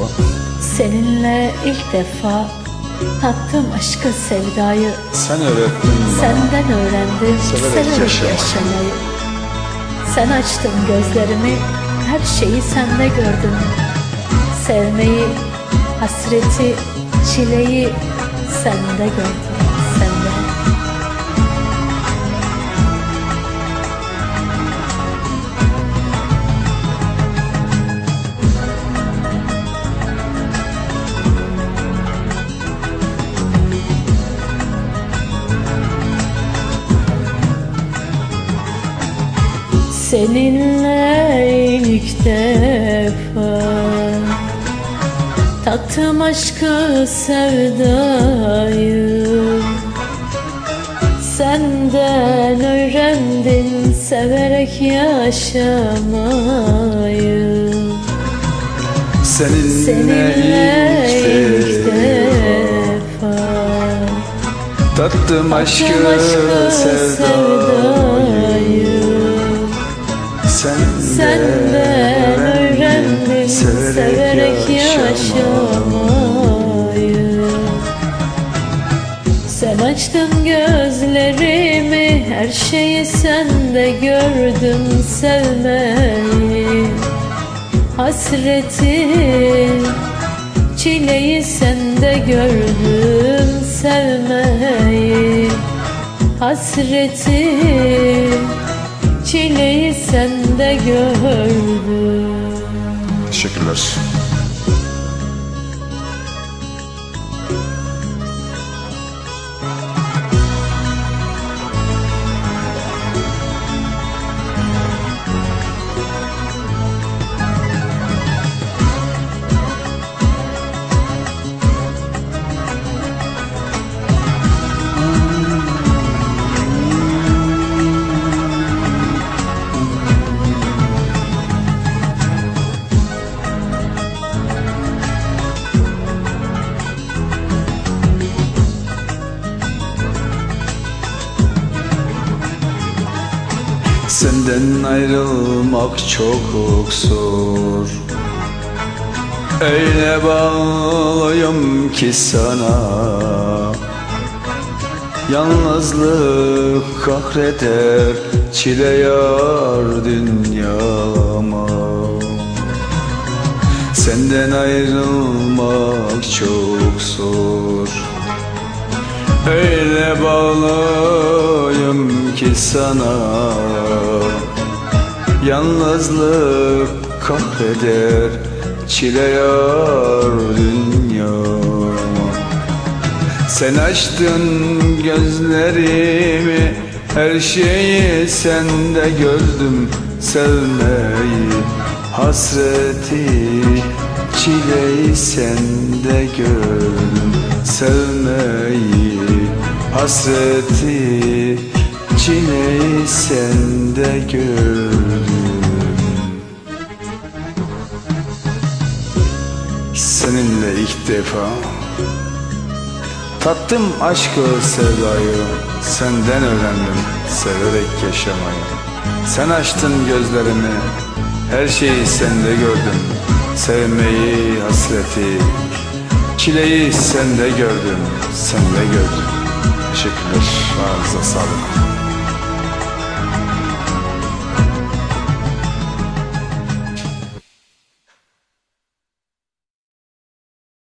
merhaba. Seninle ilk defa tattım aşkı sevdayı Sen öğrettin bana. Senden öğrendim Severek severek, yaşamayı. yaşamayı Sen açtın gözlerimi her şeyi sende gördüm Sevmeyi, hasreti, çileyi sende gördüm Seninle ilk defa. Tattım aşkı sevdayı. Senden öğrendim severek yaşamayı. Seninle, Seninle ilk ilk defa. defa. Tattım aşkı, aşkı sevdayı. sevdayı Senden, Senden öğrendim severek yaşamayı. Sen açtın gözlerimi her şeyi sende gördüm sevmeyi. Hasreti çileyi sende gördüm sevmeyi. Hasreti çileyi sende gördüm Teşekkürler. Senden ayrılmak çok zor. Öyle bağlıyım ki sana. Yalnızlık kahreder Çile yar dünyama. Senden ayrılmak çok zor Öyle bağlıyım ki sana. Yalnızlık kahreder Çile yar dünyama Sen açtın gözlerimi Her şeyi sende gördüm. Sevmeyi, hasreti Çileyi sende gördüm. Sevmeyi, hasreti Çileyi sende gördüm. Seninle ilk defa Tattım aşkı sevdayı. Senden öğrendim severek yaşamayı. Sen açtın gözlerimi Her şeyi sende gördüm. Sevmeyi, hasreti Çileyi sende gördüm Sende gördüm Teşekkürler. Ağzınıza sağlık